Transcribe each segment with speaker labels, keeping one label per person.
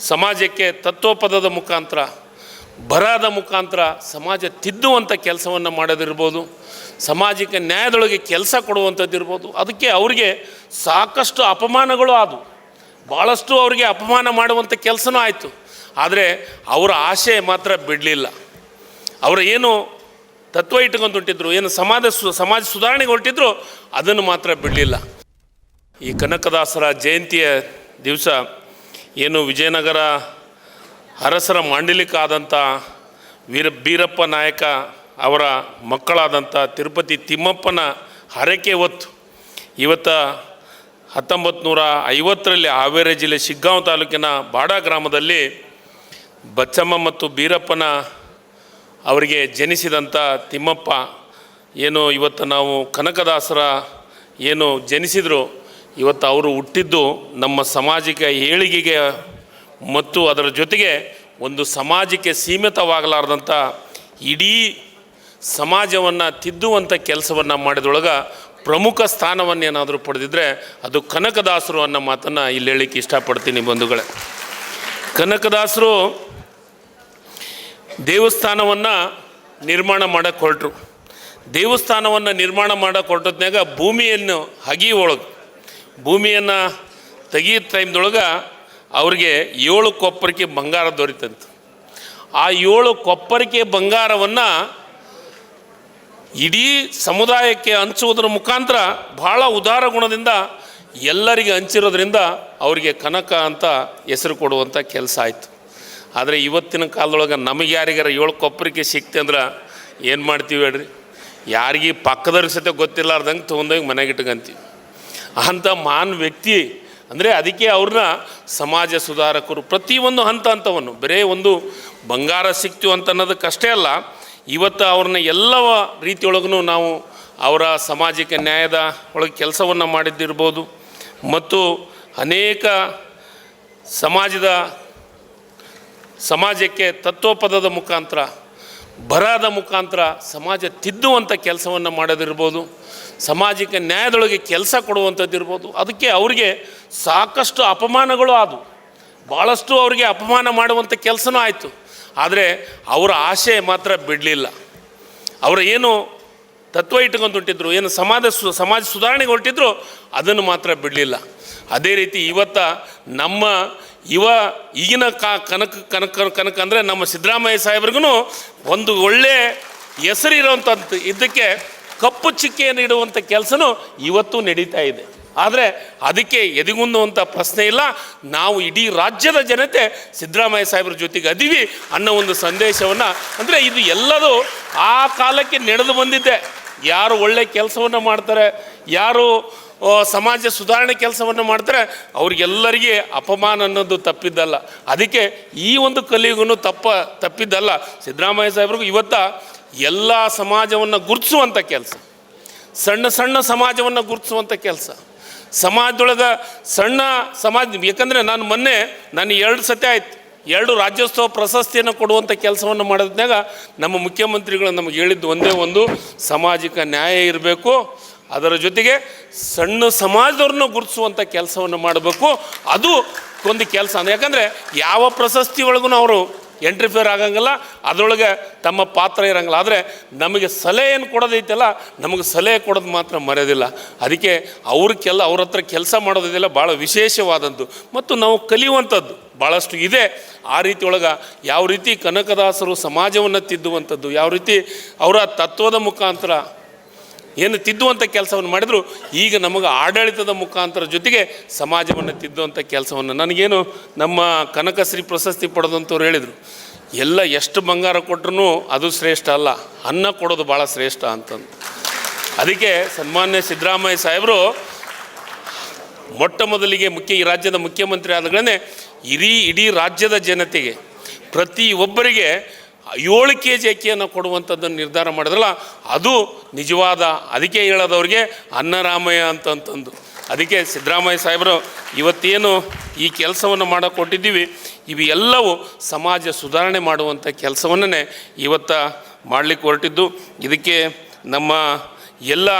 Speaker 1: ಸಮಾಜಕ್ಕೆ ತತ್ವಪದದ ಮುಖಾಂತರ ಬರಾದ ಮುಖಾಂತರ ಸಮಾಜ ತಿದ್ದುವಂಥ ಕೆಲಸವನ್ನು ಮಾಡೋದಿರ್ಬೋದು ಸಮಾಜಕ್ಕೆ ನ್ಯಾಯದೊಳಗೆ ಕೆಲಸ ಕೊಡುವಂಥದ್ದಿರ್ಬೋದು ಅದಕ್ಕೆ ಅವರಿಗೆ ಸಾಕಷ್ಟು ಅಪಮಾನಗಳು ಆದವು. ಭಾಳಷ್ಟು ಅವರಿಗೆ ಅಪಮಾನ ಮಾಡುವಂಥ ಕೆಲಸನೂ ಆಯಿತು. ಆದರೆ ಅವರ ಆಶೆ ಮಾತ್ರ ಬಿಡಲಿಲ್ಲ. ಅವರು ಏನು ತತ್ವ ಇಟ್ಕೊಂಡು ಹೊಂಟಿದ್ರು ಏನು ಸಮಾಜ ಸು, ಸಮಾಜ ಸುಧಾರಣೆಗೆ ಹೊರಟಿದ್ರು, ಅದನ್ನು ಮಾತ್ರ ಬಿಡಲಿಲ್ಲ. ಈ ಕನಕದಾಸರ ಜಯಂತಿಯ ದಿವಸ ಏನು ವಿಜಯನಗರ ಅರಸರ ಮಾಂಡಲಿಕಾದಂಥ ವೀರ ಬೀರಪ್ಪ ನಾಯಕ ಅವರ ಮಕ್ಕಳಾದಂಥ ತಿರುಪತಿ ತಿಮ್ಮಪ್ಪನ ಹರಕೆ ಹೊತ್ತು ಇವತ್ತು ಹತ್ತೊಂಬತ್ತು ನೂರ ಐವತ್ತರಲ್ಲಿ ಹಾವೇರಿ ಜಿಲ್ಲೆ ಶಿಗ್ಗಾಂವ್ ತಾಲೂಕಿನ ಬಾಡ ಗ್ರಾಮದಲ್ಲಿ ಬಚ್ಚಮ್ಮ ಮತ್ತು ಬೀರಪ್ಪನ ಅವರಿಗೆ ಜನಿಸಿದಂಥ ತಿಮ್ಮಪ್ಪ ಏನು ಇವತ್ತು ನಾವು ಕನಕದಾಸರ ಏನು ಜನಿಸಿದರು ಇವತ್ತು ಅವರು ಹುಟ್ಟಿದ್ದು ನಮ್ಮ ಸಾಮಾಜಿಕ ಏಳಿಗೆಗೆ ಮತ್ತು ಅದರ ಜೊತೆಗೆ ಒಂದು ಸಮಾಜಕ್ಕೆ ಸೀಮಿತವಾಗಲಾರ್ದಂಥ ಇಡೀ ಸಮಾಜವನ್ನು ತಿದ್ದುವಂಥ ಕೆಲಸವನ್ನು ಮಾಡಿದೊಳಗೆ ಪ್ರಮುಖ ಸ್ಥಾನವನ್ನೇನಾದರೂ ಪಡೆದಿದ್ದರೆ ಅದು ಕನಕದಾಸರು ಅನ್ನೋ ಮಾತನ್ನು ಇಲ್ಲಿ ಹೇಳಲಿಕ್ಕೆ ಇಷ್ಟಪಡ್ತೀನಿ ಬಂಧುಗಳೇ. ಕನಕದಾಸರು ದೇವಸ್ಥಾನವನ್ನು ನಿರ್ಮಾಣ ಮಾಡಕ್ಕೆ ಹೊರಟರು. ದೇವಸ್ಥಾನವನ್ನು ನಿರ್ಮಾಣ ಮಾಡಕ್ಕೆ ಹೊರಟದ್ನಾಗ ಭೂಮಿಯನ್ನು ಹಗಿ ಒಳಗೆ ಭೂಮಿಯನ್ನು ತೆಗಿಯೋ ಟೈಮ್ದೊಳಗೆ ಅವ್ರಿಗೆ ಏಳು ಕೊಪ್ಪರಿಕೆ ಬಂಗಾರ ದೊರೀತಂತು. ಆ ಏಳು ಕೊಪ್ಪರಿಕೆ ಬಂಗಾರವನ್ನು ಇಡೀ ಸಮುದಾಯಕ್ಕೆ ಹಂಚುವುದರ ಮುಖಾಂತರ ಭಾಳ ಉದಾರ ಗುಣದಿಂದ ಎಲ್ಲರಿಗೆ ಹಂಚಿರೋದ್ರಿಂದ ಅವರಿಗೆ ಕನಕ ಅಂತ ಹೆಸರು ಕೊಡುವಂಥ ಕೆಲಸ ಆಯಿತು. ಆದರೆ ಇವತ್ತಿನ ಕಾಲದೊಳಗೆ ನಮಗೆ ಯಾರಿಗಾರ ಏಳು ಕೊಪ್ಪರಿಕೆ ಸಿಕ್ತೆ ಅಂದ್ರೆ ಏನು ಮಾಡ್ತೀವಿ ಹೇಳ್ರಿ? ಯಾರಿಗೆ ಪಕ್ಕದವ್ರ ಸತೆ ಗೊತ್ತಿಲ್ಲಾರ್ದಂಗೆ ತೊಗೊಂಡೋಗಿ ಮನೆಗೆ ಇಟ್ಕೊಂತೀವಿ. ಅಂಥ ಮಾನ್ ವ್ಯಕ್ತಿ. ಅಂದರೆ ಅದಕ್ಕೆ ಅವ್ರನ್ನ ಸಮಾಜ ಸುಧಾರಕರು ಪ್ರತಿಯೊಂದು ಹಂತ ಹಂತವನ್ನು, ಬರೇ ಒಂದು ಬಂಗಾರ ಸಿಕ್ತು ಅಂತ ಅನ್ನೋದಕ್ಕಷ್ಟೇ ಅಲ್ಲ, ಇವತ್ತು ಅವ್ರನ್ನ ಎಲ್ಲ ರೀತಿಯೊಳಗೂ ನಾವು ಅವರ ಸಾಮಾಜಿಕ ನ್ಯಾಯದ ಒಳಗೆ ಕೆಲಸವನ್ನು ಮಾಡಿದ್ದಿರ್ಬೋದು. ಮತ್ತು ಅನೇಕ ಸಮಾಜದ, ಸಮಾಜಕ್ಕೆ ತತ್ವಪದದ ಮುಖಾಂತರ ಬರಹದ ಮುಖಾಂತರ ಸಮಾಜ ತಿದ್ದುವಂಥ ಕೆಲಸವನ್ನು ಮಾಡೋದಿರ್ಬೋದು, ಸಾಮಾಜಿಕ ನ್ಯಾಯದೊಳಗೆ ಕೆಲಸ ಕೊಡುವಂಥದ್ದಿರ್ಬೋದು ಅದಕ್ಕೆ ಅವರಿಗೆ ಸಾಕಷ್ಟು ಅಪಮಾನಗಳು ಆದವು. ಭಾಳಷ್ಟು ಅವರಿಗೆ ಅಪಮಾನ ಮಾಡುವಂಥ ಕೆಲಸನೂ ಆಯಿತು. ಆದರೆ ಅವರ ಆಶೆ ಮಾತ್ರ ಬಿಡಲಿಲ್ಲ. ಅವರು ಏನು ತತ್ವ ಇಟ್ಕೊಂಡು ಹೊಂಟಿದ್ರು ಏನು ಸಮಾಜ ಸು, ಸಮಾಜ ಸುಧಾರಣೆಗೆ ಹೊರಟಿದ್ರು, ಅದನ್ನು ಮಾತ್ರ ಬಿಡಲಿಲ್ಲ. ಅದೇ ರೀತಿ ಇವತ್ತ ನಮ್ಮ ಯುವ ಈಗಿನ ಕಾ ಕನಕ ಕನಕ ಕನಕ ಅಂದರೆ ನಮ್ಮ ಸಿದ್ದರಾಮಯ್ಯ ಸಾಹೇಬ್ರಿಗೂ ಒಂದು ಒಳ್ಳೆ ಹೆಸರಿರುವಂಥದ್ದು ಇದಕ್ಕೆ ಕಪ್ಪು ಚಿಕ್ಕೆಯನ್ನು ಇಡುವಂಥ ಕೆಲಸನೂ ಇವತ್ತು ನಡೀತಾ ಇದೆ. ಆದರೆ ಅದಕ್ಕೆ ಎದಿಗುಂದುವಂಥ ಪ್ರಶ್ನೆ ಇಲ್ಲ. ನಾವು ಇಡೀ ರಾಜ್ಯದ ಜನತೆ ಸಿದ್ದರಾಮಯ್ಯ ಸಾಹೇಬ್ರ ಜೊತೆಗೆ ಅದೀವಿ ಅನ್ನೋ ಒಂದು ಸಂದೇಶವನ್ನು ಅಂದರೆ ಇದು ಎಲ್ಲದೂ ಆ ಕಾಲಕ್ಕೆ ನಡೆದು ಬಂದಿದ್ದೆ. ಯಾರು ಒಳ್ಳೆ ಕೆಲಸವನ್ನು ಮಾಡ್ತಾರೆ, ಯಾರು ಸಮಾಜ ಸುಧಾರಣೆ ಕೆಲಸವನ್ನು ಮಾಡ್ತಾರೆ ಅವ್ರಿಗೆಲ್ಲರಿಗೆ ಅಪಮಾನ ಅನ್ನೋದು ತಪ್ಪಿದ್ದಲ್ಲ. ಅದಕ್ಕೆ ಈ ಒಂದು ಕಲಿಯುಗನು ತಪ್ಪ, ತಪ್ಪಿದ್ದಲ್ಲ. ಸಿದ್ದರಾಮಯ್ಯ ಸಾಹೇಬ್ರಿಗೂ ಇವತ್ತ ಎಲ್ಲ ಸಮಾಜವನ್ನು ಗುರುತಿಸುವಂಥ ಕೆಲಸ. ಸಣ್ಣ ಸಣ್ಣ ಸಮಾಜವನ್ನು ಗುರುತಿಸುವಂಥ ಕೆಲಸ. ಸಮಾಜದೊಳಗೆ ಸಣ್ಣ ಸಮಾಜ, ಯಾಕಂದರೆ ನಾನು ಮೊನ್ನೆ ನಾನು ಎರಡು ಸತಿ ಆಯ್ತು. ಎರಡು ರಾಜ್ಯೋತ್ಸವ ಪ್ರಶಸ್ತಿಯನ್ನು ಕೊಡುವಂಥ ಕೆಲಸವನ್ನು ಮಾಡಿದ್ನಾಗ ನಮ್ಮ ಮುಖ್ಯಮಂತ್ರಿಗಳು ನಮಗೆ ಹೇಳಿದ್ದು ಒಂದೇ ಒಂದು, ಸಾಮಾಜಿಕ ನ್ಯಾಯ ಇರಬೇಕು ಅದರ ಜೊತೆಗೆ ಸಣ್ಣ ಸಮಾಜದವ್ರನ್ನ ಗುರುತಿಸುವಂಥ ಕೆಲಸವನ್ನು ಮಾಡಬೇಕು. ಅದು ಒಂದು ಕೆಲಸ ಯಾಕಂದರೆ ಯಾವ ಪ್ರಶಸ್ತಿ ಒಳಗೂ ಅವರು ಎಂಟ್ರಿಫೇರ್ ಆಗಂಗಿಲ್ಲ. ಅದರೊಳಗೆ ತಮ್ಮ ಪಾತ್ರ ಇರಂಗಿಲ್ಲ. ಆದರೆ ನಮಗೆ ಸಲಹೆ ಏನು ಕೊಡೋದೈತಲ್ಲ, ನಮಗೆ ಸಲಹೆ ಕೊಡೋದು ಮಾತ್ರ ಮರೆಯೋದಿಲ್ಲ. ಅದಕ್ಕೆ ಅವ್ರ ಕೆಲ, ಅವ್ರ ಹತ್ರ ಕೆಲಸ ಮಾಡೋದಿದೆಲ್ಲ ಭಾಳ ವಿಶೇಷವಾದದ್ದು ಮತ್ತು ನಾವು ಕಲಿಯುವಂಥದ್ದು ಭಾಳಷ್ಟು ಇದೆ. ಆ ರೀತಿ ಒಳಗೆ ಯಾವ ರೀತಿ ಕನಕದಾಸರು ಸಮಾಜವನ್ನು ತಿದ್ದುವಂಥದ್ದು, ಯಾವ ರೀತಿ ಅವರ ತತ್ವದ ಮುಖಾಂತರ ಏನು ತಿದ್ದುವಂಥ ಕೆಲಸವನ್ನು ಮಾಡಿದ್ರು, ಈಗ ನಮಗೆ ಆಡಳಿತದ ಮುಖಾಂತರ ಜೊತೆಗೆ ಸಮಾಜವನ್ನು ತಿದ್ದುವಂಥ ಕೆಲಸವನ್ನು. ನನಗೇನು ನಮ್ಮ ಕನಕಶ್ರೀ ಪ್ರಶಸ್ತಿ ಪಡೆದಂಥವ್ರು ಹೇಳಿದರು, ಎಲ್ಲ ಎಷ್ಟು ಬಂಗಾರ ಕೊಟ್ಟರು ಅದು ಶ್ರೇಷ್ಠ ಅಲ್ಲ, ಅನ್ನ ಕೊಡೋದು ಭಾಳ ಶ್ರೇಷ್ಠ ಅಂತಂದು. ಅದಕ್ಕೆ ಸನ್ಮಾನ್ಯ ಸಿದ್ದರಾಮಯ್ಯ ಸಾಹೇಬರು, ಮೊಟ್ಟ ಮೊದಲಿಗೆ ಮುಖ್ಯ ಈ ರಾಜ್ಯದ ಮುಖ್ಯಮಂತ್ರಿ ಆದಗಳೇ ಇಡೀ ಇಡೀ ರಾಜ್ಯದ ಜನತೆಗೆ ಪ್ರತಿ ಒಬ್ಬರಿಗೆ ಏಳು ಕೆ ಜಿ ಅಕ್ಕಿಯನ್ನು ಕೊಡುವಂಥದ್ದನ್ನು ನಿರ್ಧಾರ ಮಾಡಿದ್ರಲ್ಲ, ಅದು ನಿಜವಾದ ಅದಕ್ಕೆ ಹೇಳೋದವ್ರಿಗೆ ಅನ್ನರಾಮಯ್ಯ ಅಂತಂತಂದು. ಅದಕ್ಕೆ ಸಿದ್ದರಾಮಯ್ಯ ಸಾಹೇಬರು, ಇವತ್ತೇನು ಈ ಕೆಲಸವನ್ನು ಮಾಡಿಕೊಟ್ಟಿದ್ದೀವಿ ಇವು ಎಲ್ಲವೂ ಸಮಾಜ ಸುಧಾರಣೆ ಮಾಡುವಂಥ ಕೆಲಸವನ್ನೇ ಇವತ್ತ ಮಾಡಲಿಕ್ಕೆ ಹೊರಟಿದ್ದು. ಇದಕ್ಕೆ ನಮ್ಮ ಎಲ್ಲ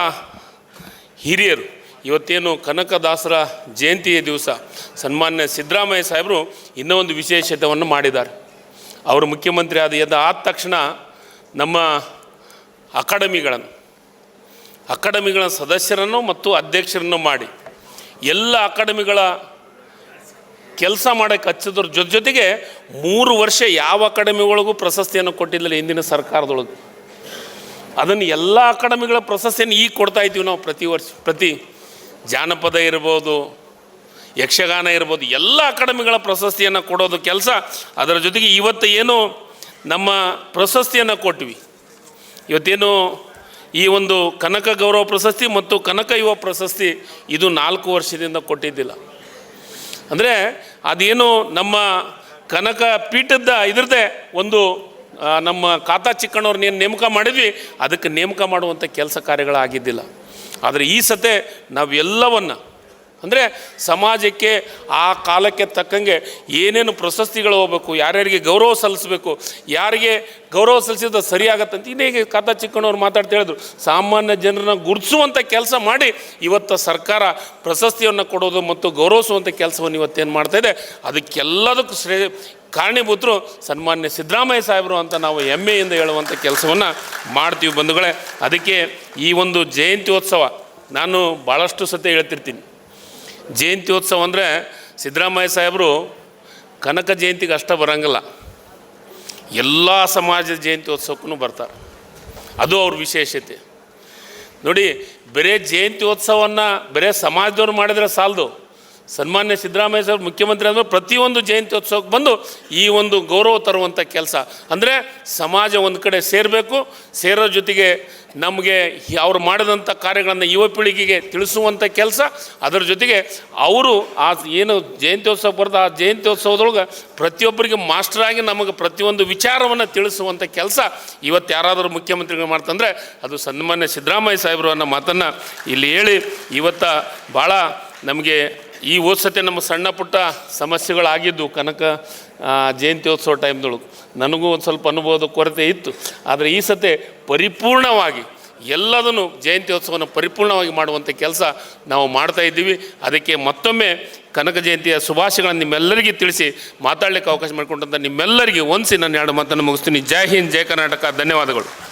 Speaker 1: ಹಿರಿಯರು, ಇವತ್ತೇನು ಕನಕದಾಸರ ಜಯಂತಿಯ ದಿವಸ ಸನ್ಮಾನ್ಯ ಸಿದ್ದರಾಮಯ್ಯ ಸಾಹೇಬರು ಇನ್ನೂ ಒಂದು ವಿಶೇಷತೆಯನ್ನು ಮಾಡಿದ್ದಾರೆ. ಅವರು ಮುಖ್ಯಮಂತ್ರಿ ಆದ ಎದ್ದ ಆದ ತಕ್ಷಣ ನಮ್ಮ ಅಕಾಡೆಮಿಗಳನ್ನು, ಅಕಾಡೆಮಿಗಳ ಸದಸ್ಯರನ್ನು ಮತ್ತು ಅಧ್ಯಕ್ಷರನ್ನು ಮಾಡಿ ಎಲ್ಲ ಅಕಾಡೆಮಿಗಳ ಕೆಲಸ ಮಾಡೋಕ್ಕೆ ಹಚ್ಚಿದ್ರ ಜೊತೆ ಜೊತೆಗೆ ಮೂರು ವರ್ಷ ಯಾವ ಅಕಾಡೆಮಿಗಳಿಗೂ ಪ್ರಶಸ್ತಿಯನ್ನು ಕೊಟ್ಟಿದ್ದಿಲ್ಲ ಹಿಂದಿನ ಸರ್ಕಾರದೊಳಗೆ. ಅದನ್ನು ಎಲ್ಲ ಅಕಾಡೆಮಿಗಳ ಪ್ರಶಸ್ತಿಯನ್ನು ಈಗ ಕೊಡ್ತಾ ಇದ್ದೀವಿ ನಾವು ಪ್ರತಿ ವರ್ಷ, ಪ್ರತಿ ಜಾನಪದ ಇರ್ಬೋದು ಯಕ್ಷಗಾನ ಇರ್ಬೋದು ಎಲ್ಲ ಅಕಾಡೆಮಿಗಳ ಪ್ರಶಸ್ತಿಯನ್ನು ಕೊಡೋದು ಕೆಲಸ. ಅದರ ಜೊತೆಗೆ ಇವತ್ತು ಏನು ನಮ್ಮ ಪ್ರಶಸ್ತಿಯನ್ನು ಕೊಟ್ವಿ. ಇವತ್ತೇನು ಈ ಒಂದು ಕನಕ ಗೌರವ ಪ್ರಶಸ್ತಿ ಮತ್ತು ಕನಕ ಯುವ ಪ್ರಶಸ್ತಿ ಇದು ನಾಲ್ಕು ವರ್ಷದಿಂದ ಕೊಟ್ಟಿದ್ದಿಲ್ಲ. ಅಂದರೆ ಅದೇನು ನಮ್ಮ ಕನಕ ಪೀಠದ ಇದ್ರದ್ದೇ ಒಂದು ನಮ್ಮ ಖಾತಾ ಚಿಕ್ಕಣ್ಣವ್ರನ್ನ ಏನು ನೇಮಕ ಮಾಡಿದ್ವಿ, ಅದಕ್ಕೆ ನೇಮಕ ಮಾಡುವಂಥ ಕೆಲಸ ಕಾರ್ಯಗಳಾಗಿದ್ದಿಲ್ಲ. ಆದರೆ ಈ ಸತೆ ನಾವೆಲ್ಲವನ್ನು ಅಂದರೆ ಸಮಾಜಕ್ಕೆ ಆ ಕಾಲಕ್ಕೆ ತಕ್ಕಂಗೆ ಏನೇನು ಪ್ರಶಸ್ತಿಗಳು ಹೋಗ್ಬೇಕು, ಯಾರ್ಯಾರಿಗೆ ಗೌರವ ಸಲ್ಲಿಸಬೇಕು, ಯಾರಿಗೆ ಗೌರವ ಸಲ್ಲಿಸಿದ ಸರಿಯಾಗತ್ತಂತ ಇನ್ನೇಗೆ ಕಥಾ ಚಿಕ್ಕಣ್ಣವ್ರು ಮಾತಾಡ್ತಾ ಹೇಳಿದ್ರು. ಸಾಮಾನ್ಯ ಜನರನ್ನ ಗುರುತಿಸುವಂಥ ಕೆಲಸ ಮಾಡಿ ಇವತ್ತು ಸರ್ಕಾರ ಪ್ರಶಸ್ತಿಯನ್ನು ಕೊಡೋದು ಮತ್ತು ಗೌರವಿಸುವಂಥ ಕೆಲಸವನ್ನು ಇವತ್ತೇನು ಇದೆ. ಅದಕ್ಕೆಲ್ಲದಕ್ಕೂ ಶ್ರೇ, ಕಾರಣೀಭೂತರು ಸನ್ಮಾನ್ಯ ಸಿದ್ದರಾಮಯ್ಯ ಸಾಹೇಬರು ಅಂತ ನಾವು ಹೆಮ್ಮೆಯಿಂದ ಹೇಳುವಂಥ ಕೆಲಸವನ್ನು ಮಾಡ್ತೀವಿ ಬಂಧುಗಳೇ. ಅದಕ್ಕೆ ಈ ಒಂದು ಜಯಂತ್ಯೋತ್ಸವ ನಾನು ಭಾಳಷ್ಟು ಸತಿ ಹೇಳ್ತಿರ್ತೀನಿ. ಜಯಂತ್ಯೋತ್ಸವ ಅಂದರೆ ಸಿದ್ದರಾಮಯ್ಯ ಸಾಹೇಬರು ಕನಕ ಜಯಂತಿಗೆ ಅಷ್ಟೇ ಬರೋಂಗಿಲ್ಲ. ಎಲ್ಲ ಸಮಾಜದ ಉತ್ಸವಕ್ಕೂ ಬರ್ತಾರೆ. ಅದು ಅವ್ರ ವಿಶೇಷತೆ. ನೋಡಿ, ಬರೀ ಜಯಂತ್ಯೋತ್ಸವವನ್ನು ಬರೀ ಸಮಾಜದವ್ರು ಮಾಡಿದರೆ ಸಾಲದು. ಸನ್ಮಾನ್ಯ ಸಿದ್ದರಾಮಯ್ಯ ಸರ್, ಮುಖ್ಯಮಂತ್ರಿ ಅಂದರೆ ಪ್ರತಿಯೊಂದು ಜಯಂತ್ಯೋತ್ಸವಕ್ಕೆ ಬಂದು ಈ ಒಂದು ಗೌರವ ತರುವಂಥ ಕೆಲಸ. ಅಂದರೆ ಸಮಾಜ ಒಂದು ಕಡೆ ಸೇರಬೇಕು, ಸೇರೋ ಜೊತೆಗೆ ನಮಗೆ ಅವ್ರು ಮಾಡಿದಂಥ ಕಾರ್ಯಗಳನ್ನು ಯುವ ಪೀಳಿಗೆಗೆ ತಿಳಿಸುವಂಥ ಕೆಲಸ. ಅದರ ಜೊತೆಗೆ ಅವರು ಆ ಏನು ಜಯಂತ್ಯೋತ್ಸವ ಬರ್ತದೆ ಆ ಜಯಂತ್ಯೋತ್ಸವದೊಳಗೆ ಪ್ರತಿಯೊಬ್ಬರಿಗೆ ಮಾಸ್ಟರಾಗಿ ನಮಗೆ ಪ್ರತಿಯೊಂದು ವಿಚಾರವನ್ನು ತಿಳಿಸುವಂಥ ಕೆಲಸ ಇವತ್ತು ಯಾರಾದರೂ ಮುಖ್ಯಮಂತ್ರಿಗಳು ಮಾಡ್ತಂದರೆ ಅದು ಸನ್ಮಾನ್ಯ ಸಿದ್ದರಾಮಯ್ಯ ಸಾಹೇಬರು ಅನ್ನೋ ಮಾತನ್ನು ಇಲ್ಲಿ ಹೇಳಿ ಇವತ್ತು ಭಾಳ ನಮಗೆ ಈ ಹೋದ ನಮ್ಮ ಸಣ್ಣ ಪುಟ್ಟ ಸಮಸ್ಯೆಗಳಾಗಿದ್ದು ಕನಕ ಜಯಂತ್ಯೋತ್ಸವ ಟೈಮ್ದೊಳಗೆ. ನನಗೂ ಒಂದು ಸ್ವಲ್ಪ ಅನುಭವದ ಕೊರತೆ ಇತ್ತು. ಆದರೆ ಈ ಸತಿ ಪರಿಪೂರ್ಣವಾಗಿ ಎಲ್ಲದನ್ನು ಜಯಂತ್ಯೋತ್ಸವನ ಪರಿಪೂರ್ಣವಾಗಿ ಮಾಡುವಂಥ ಕೆಲಸ ನಾವು ಮಾಡ್ತಾ ಇದ್ದೀವಿ. ಅದಕ್ಕೆ ಮತ್ತೊಮ್ಮೆ ಕನಕ ಜಯಂತಿಯ ಶುಭಾಶಯಗಳನ್ನು ನಿಮ್ಮೆಲ್ಲರಿಗೆ ತಿಳಿಸಿ ಮಾತಾಡಲಿಕ್ಕೆ ಅವಕಾಶ ಮಾಡಿಕೊಂಡಂಥ ನಿಮ್ಮೆಲ್ಲರಿಗೆ ಒಂದ್ಸಿ ನಾನು ಎರಡು ಮಾತನ್ನು ಮುಗಿಸ್ತೀನಿ. ಜೈ ಹಿಂದ್, ಜೈ ಕರ್ನಾಟಕ. ಧನ್ಯವಾದಗಳು.